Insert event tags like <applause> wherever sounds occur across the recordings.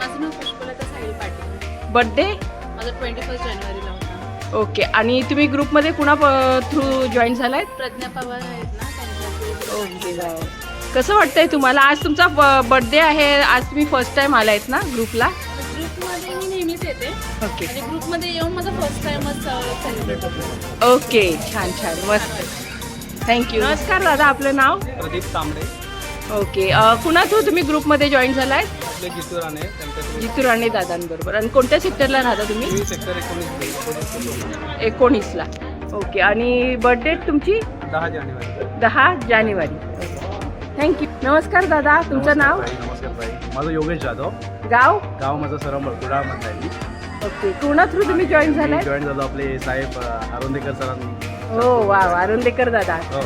माझं नाव पुष्पलता साहिल पाटील. बर्थडे माझा ट्वेंटी फर्स्ट जानेवारीला होता. ओके आणि तुम्ही ग्रुपमध्ये कुणा थ्रू जॉईन झालाय? प्रज्ञा पवार आहेत ना त्यांच्या ओके कसं वाटतंय तुम्हाला? आज तुमचा बर्थडे आहे. आज तुम्ही फर्स्ट टाइम आलायत ना ग्रुपला ग्रुपमध्ये मी नेहमीच येते. ओके आणि ग्रुपमध्ये येऊन माझा फर्स्ट टाइमच सेलिब्रेट होतो ओके छान छान. मस्त. थँक्यू नमस्कार दादा आपलं नाव? प्रदीप तांबडे. ओके अ, कुणा थ्रू तुम्ही ग्रुपमध्ये जॉईन झालाय आपले जितू राणे जितू राणे दादांबरोबर. आणि कोणत्या सेक्टरला राहता तुम्ही? मी सेक्टर एकोणीस एकोणीसला ओके आणि बर्थडे तुमची? दहा जानेवारी. दहा जानेवारी. थँक्यू नमस्कार दादा तुमचं नाव? ताई, नमस्कार ताई माझं योगेश जाधव. गाव? गाव माझं सरळ कुडाळ म्हणता येईल ओके कुणा थ्रू तुम्ही जॉईन झालाय? जॉईन झालो आपले साहेब अ, आरोंदेकर सरांनी. हो वा अरुंदेकर दादा. हो.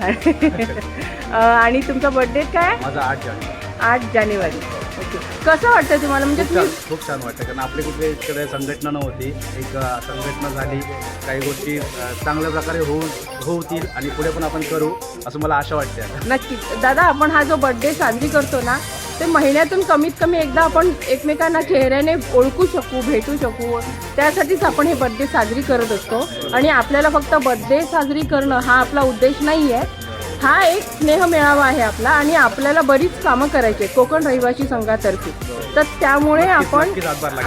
<laughs> अ, आणि तुमचा बर्थडे काय? माझा आठ जानेवारी. आठ जानेवारी. ओके. कसं वाटतं तुम्हाला? म्हणजे खूप छान तुम्ही खूप छान वाटतं कारण आपली कुठे इकडे संघटना नव्हती. एक अ, संघटना झाली काही गोष्टी अ, चांगल्या प्रकारे होऊ होतील आणि पुढे पण आपण करू असं मला आशा वाटते आता. नक्कीच. दादा आपण हा जो बर्थडे साजरी करतो ना ते महिन्यातून कमीत कमी एकदा आपण एकमेकांना चेहऱ्याने ओळखू शकू भेटू शकू. त्यासाठीच आपण हे बर्थडे साजरी करत असतो. आणि आपल्याला फक्त बर्थडे साजरी करणं हा आपला उद्देश नाही आहे हा एक स्नेह मेळावा आहे आपला आणि आपल्याला बरीच कामं करायची आहेत कोकण रहिवासी संघातर्फे. तर त्यामुळे आपण.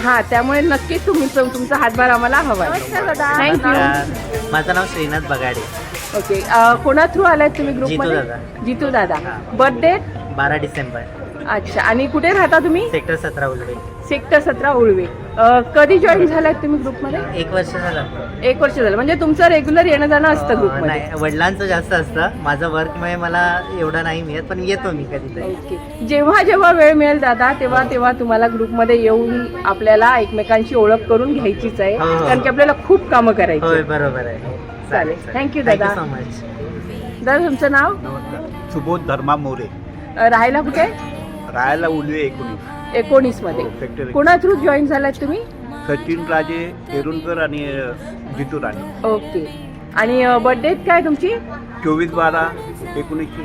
हा त्यामुळे नक्कीच तुम्ही तुमचा हातभार आम्हाला हवा थँक्यू नमस्कार. माझं नाव श्रीनाथ बगाडे. ओके कोणा थ्रू आलाय तुम्ही जितू ग्रुपमध्ये दादा. जितू दादा. बर्थडे बारा डिसेंबर. अच्छा आणि कुठे राहता तुम्ही? सेक्टर सतरा उजडे सेक्टर सतरा उळवे कधी जॉईन झालात तुम्ही ग्रुपमध्ये एक वर्ष झालं. एक वर्ष झालं. म्हणजे तुमचं रेग्युलर येणं जाणं असतं ग्रुपमध्ये नाही वडिलांचं जास्त असतं. माझं वर्कमुळे मला एवढं नाही मिळत पण येतो मी कधीतरी. ओके जेव्हा जेव्हा वेळ मिळेल दादा तेव्हा तेव्हा तुम्हाला ग्रुपमध्ये येऊन आपल्याला एकमेकांची ओळख करून घ्यायचीच आहे. हो, हो. कारण की आपल्याला खूप कामं करायची होय. बरोबर आहे. चालेल. Thank you, दादा. सो मच दादा तुमचं नाव? सुबोध धर्मा मोरे. अ, राहायला कुठे? राहायला उलवे एकोणीस. एकोणीसमध्ये सेक्टर कोणा थ्रू जॉईन झालात तुम्ही? सचिन राजे एरुणकर आणि जितू राणे. ओके. आणि बर्थडे काय तुमची? चोवीस बारा एकोणीसशे.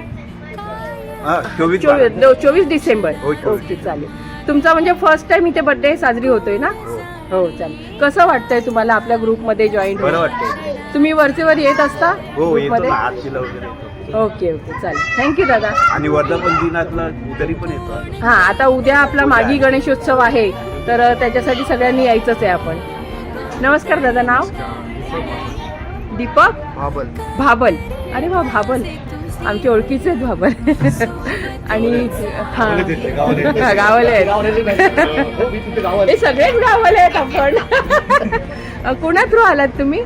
हां चोवीस चोवीस दो- चोवीस डिसेंबर. हो, चोवीस. ओके चालेल. तुमचा म्हणजे फर्स्ट टाइम इथे बर्थडे साजरी होतोय ना? हो. हो चालेल. कसं वाटतंय तुम्हाला आपल्या ग्रुपमध्ये जॉईन बरं वाटतंय. तुम्ही वरचे वर येत असता? हो येतो ना आरतीला वगैरे. येतो ओके ओके चालेल. थँक्यू दादा. आणि वर्धापन दिनातला तरी पण येतो. हां आता उद्या आपला मागी गणेशोत्सव आहे तर त्याच्यासाठी सगळ्यांनी यायचंच आहे आपण. नमस्कार दादा नाव? दीपक? बाबल भाबल. अरे वा भाबल. आमच्या ओळखीचे आहेत भाबल. <laughs> आणि हां. गावाले आहेत. हे सगळेच गावाले आहेत आपण. कोणा थ्रू आलात तुम्ही?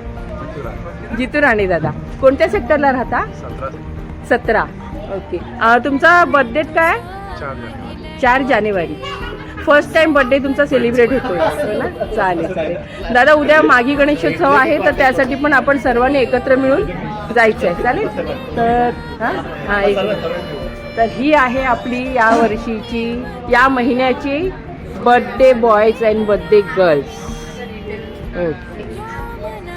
जितू राणे. दादा. कोणत्या सेक्टरला राहता? सतरा. ओके. तुमचा बर्थडे काय? चार जानेवारी. फर्स्ट टाइम बर्थडे तुमचा सेलिब्रेट होतोय. हो ना? चालेल चालेल. दादा उद्या मागी गणेशोत्सव आहे तर त्यासाठी पण आपण सर्वांनी एकत्र मिळून जायचं आहे चालेल? तर हां? हां एक तर ही आहे आपली या वर्षीची या महिन्याची birthday boys and birthday girls okay.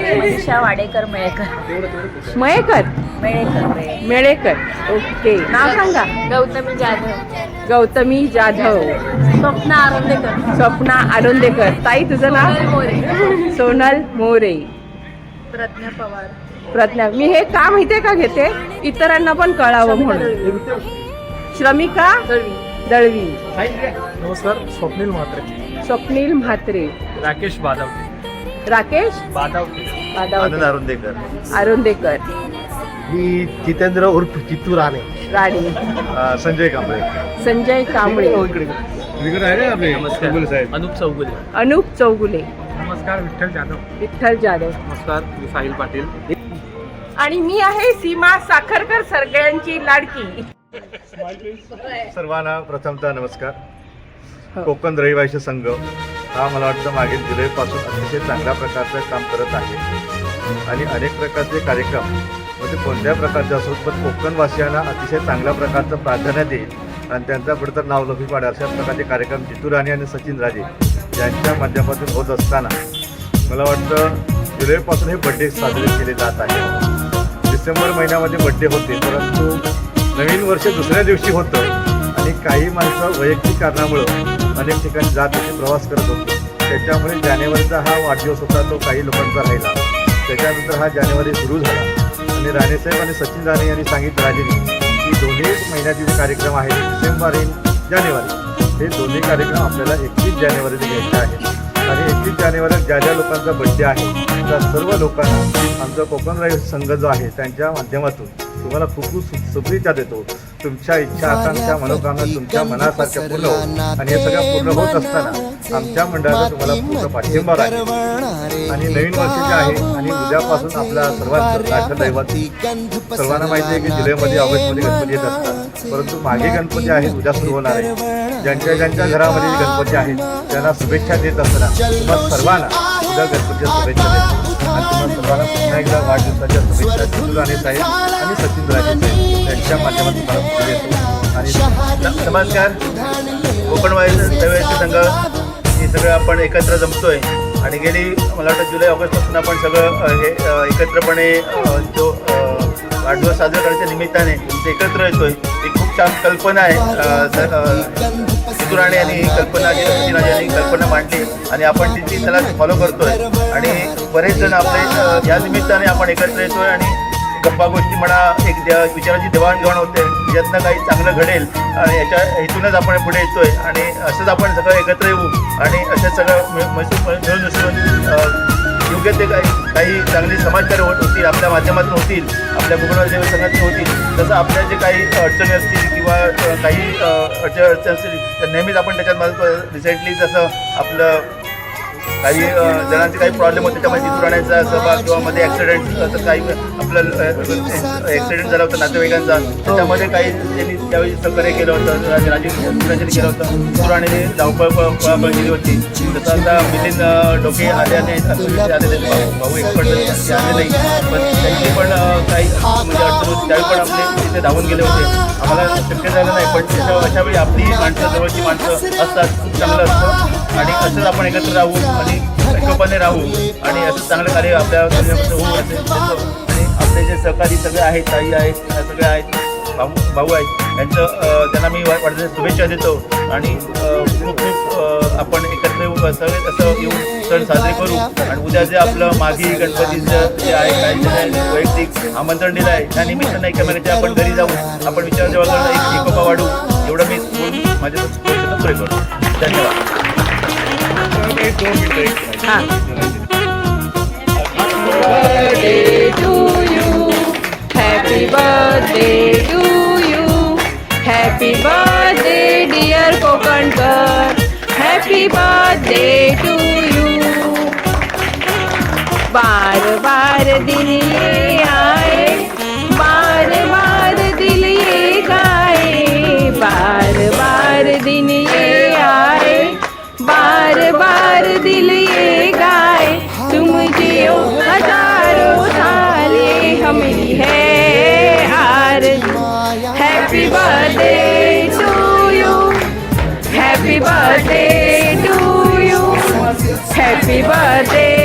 Manisha Wadekar Melekar Mayekar? Melekar Melekar okay. नाव सांगा. गौतमी जाधव. गौतमी जाधव. स्वप्ना आरोंदेकर. स्वप्ना आनंदेकर ताई तुझं नाव? मोरे. सोनल मोरे. प्रज्ञा पवार. प्रज्ञा. मी हे का माहितीये का घेते? इतरांना पण कळावं म्हणून. श्रमिका दळवी. नमस्कार. स्वप्नील म्हात्रे. स्वप्नील म्हात्रे. राकेश बादाव. राकेश? बादावते, अरुंदेकर आरुंदेकर मी जितेंद्र उर्फ चित्तू राणे. राणे. संजय कांबळे. संजय कांबळे. नमस्कार. अनुप चौगुले. अनुप चौगुले. नमस्कार विठ्ठल जाधव. विठ्ठल जाधव. नमस्कार मी साहिल पाटील. आणि मी आहे सीमा साखरकर सगळ्यांची लाडकी. सर्वांना प्रथमतः नमस्कार. हो. कोकण रहिवासी संघ. हा मला वाटतं मागील जुलैपासून अतिशय चांगल्या प्रकारचं काम करत आहे. आणि अनेक प्रकारचे कार्यक्रम म्हणजे कोणत्या प्रकारचे असो पण कोकणवासियांना अतिशय चांगल्या प्रकारचं प्राधान्य देईल. आणि त्यांचा पुढे तर नावलौकिक वाढेल अशा प्रकारचे कार्यक्रम जितू राणे आणि सचिन राजे यांच्या माध्यमातून होत असताना मला वाटतं जुलैपासून हे बड्डे साजरे केले जात आहे डिसेंबर महिन्यामध्ये बड्डे होते परंतु नवीन वर्ष दुसऱ्या दिवशी होतं. आणि काही माणसं वैयक्तिक कारणामुळं अनेक ठिकाणी जात होते प्रवास करत होतो. त्याच्यामुळे जानेवारीचा हा वाढदिवस होता तो काही लोकांचा राहिला. त्याच्यानंतर हा जानेवारी सुरू झाला. आणि राणेसाहेब आणि सचिन राणे यांनी सांगितलं राजेंनी की दोन्ही महिन्याचे जे कार्यक्रम आहेत डिसेंबर आणि जानेवारी हे दोन्ही कार्यक्रम आपल्याला एकतीस जानेवारीला घ्यायचे आहेत. आणि एकतीस जानेवारीला ज्या ज्या लोकांचा बड्डे आहे त्या सर्व लोकांना आमचा कोकण राईड संघ जो आहे त्यांच्या माध्यमातून तुम्हाला खूप खूप शु- शुभेच्छा देतो. तुमच्या इच्छा आकांक्षा मनोकामना तुमच्या मनासारख्या पूर्ण हो आणि हे सगळं पूर्ण होत असताना आमच्या मंडळाचा तुम्हाला पूर्ण पाठिंबा राहील. आणि नवीन वर्ष जे आहे आणि उद्यापासून आपल्या सर्वांचं राष्ट्रदैवत सर्वांना माहिती आहे की जुलैमध्ये ऑगस्टमध्ये गणपती येत असतात. परंतु मागे गणपती आहेत उद्या सुरू होणार आहे. ज्यांच्या ज्यांच्या घरामध्ये गणपती आहेत त्यांना शुभेच्छा देत असताना सर्वांना उद्या गणपतीच्या शुभेच्छा देतो. आणि तुम्हा सर्वांना पुन्हा एकदा वाढदिवसाच्या शुभेच्छा राणे साहेब आणि सचिन राजे यांच्या माध्यमातून आणि नमस्कार. कोकण वायू दैवाचे संघ हे सगळं आपण एकत्र जमतोय. आणि गेली मला वाटतं जुलै ऑगस्टपासून आपण सगळं हे एकत्रपणे जो वाढदिवस साजरा करण्याच्या निमित्ताने एकत्र येतोय. ही खूप छान कल्पना आहे. अ, स- आणि यांनी कल्पना जी यांनी कल्पना मांडली आणि आपण तिची त्याला फॉलो करतोय. आणि बरेच जण आपले या निमित्ताने आपण एकत्र येतोय आणि गप्पा गोष्टी म्हणा एक विचाराची देवाणघेवाण होते. यातनं काही चांगलं घडेल. आणि याच्या हेतूनच आपण पुढे येतोय. आणि असंच आपण सगळं एकत्र येऊ. आणि असं सगळं मिळून मिसळून योग्य ते काही काही चांगली समाजकार्य होत होतील आपल्या माध्यमातून होतील आपल्या कोकणात देव संघातून होतील तसं आपल्या जे काही अडचणी असतील किंवा काही अडचणी असतील तर नेहमीच आपण त्याच्यात रिसेंटली जसं आपलं काही जणांचे काही प्रॉब्लेम होते त्यामुळे तिथून राहण्याचा सहभाग किंवा मध्ये ॲक्सिडेंट असं काही आपलं ॲक्सिडेंट झाला होता नातेवाईकांचा त्याच्यामध्ये काही त्यांनी त्यावेळी सहकार्य केलं होतं राज- राजीव केलं होतं पुराणे धावपळ प- पळापळ केली होती. तसं आता मिलिंद डोके आले आणि आले भाऊ एक्सपर्ट आले नाही. पण त्यांची पण काही म्हणजे अडचण होती त्यावेळी पण आपले ते धावून गेले होते. आम्हाला शक्य झालं नाही पण त्याच्या अशा वेळी आपली माणसं जवळची माणसं असतात खूप चांगलं असतं. आणि असंच आपण एकत्र राहू आणि एकोपाने राहू. आणि असं चांगलं कार्य आपल्या होऊ आणि आपले जे सहकारी सगळे आहेत ताई आहेत सगळे आहेत भाऊ भाऊ आहेत यांचं त्यांना मी वा- शुभेच्छा देतो. आणि खूप खूप आपण एकत्र येऊ सगळे येऊन सण साजरे करू. आणि उद्या जे आपलं मागी गणपतीचं जे आहे काही वैयक्तिक आमंत्रण दिलं आहे त्या निमित्तानं एकमेकाच्या आपण घरी जाऊ आपण विचार जेव्हा करून एक एकोपा वाढू एवढं मी माझ्या शुभेच्छा पुरे करतो धन्यवाद. एक birthday to you. Happy birthday to बार दिन ये आए बार बार दिल ये गाए बार बार दिन ये आए बार बार दिल ये गाए। तुम जियो हज़ारों साले, हमें है R happy birthday to you happy birthday to you happy birthday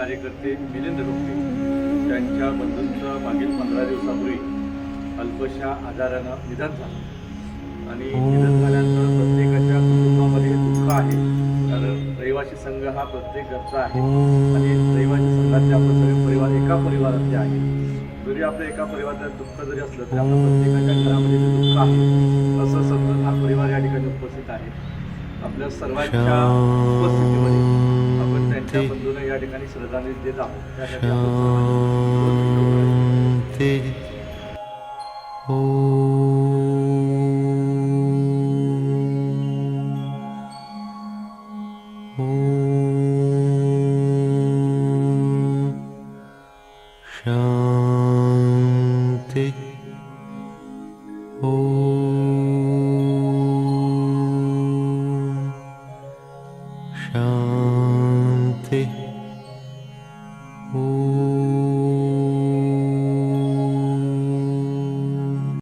कार्यकर्ते मिलिंद डोके त्यांच्या बंधूंचं मागील पंधरा दिवसापूर्वी अल्पशा आजारानं निधन झालं. आणि निधन झाल्यानंतर प्रत्येकाच्या कुटुंबामध्ये दुःख आहे. कारण रहिवासी संघ हा प्रत्येक घरचा आहे. आणि रहिवासी संघातले आपण सगळे परिवार एका परिवारातले आहे. जरी आपल्या एका परिवारात दुःख जरी असलं तरी आपल्या प्रत्येकाच्या घरामध्ये दुःख आहे असं समजून हा परिवार या ठिकाणी उपस्थित आहे. आपल्या सर्वांच्या उपस्थितीमध्ये आपण त्यांच्या बंधूंना या ठिकाणी श्रद्धांजली देत आहोत त्यासाठी शांति ओ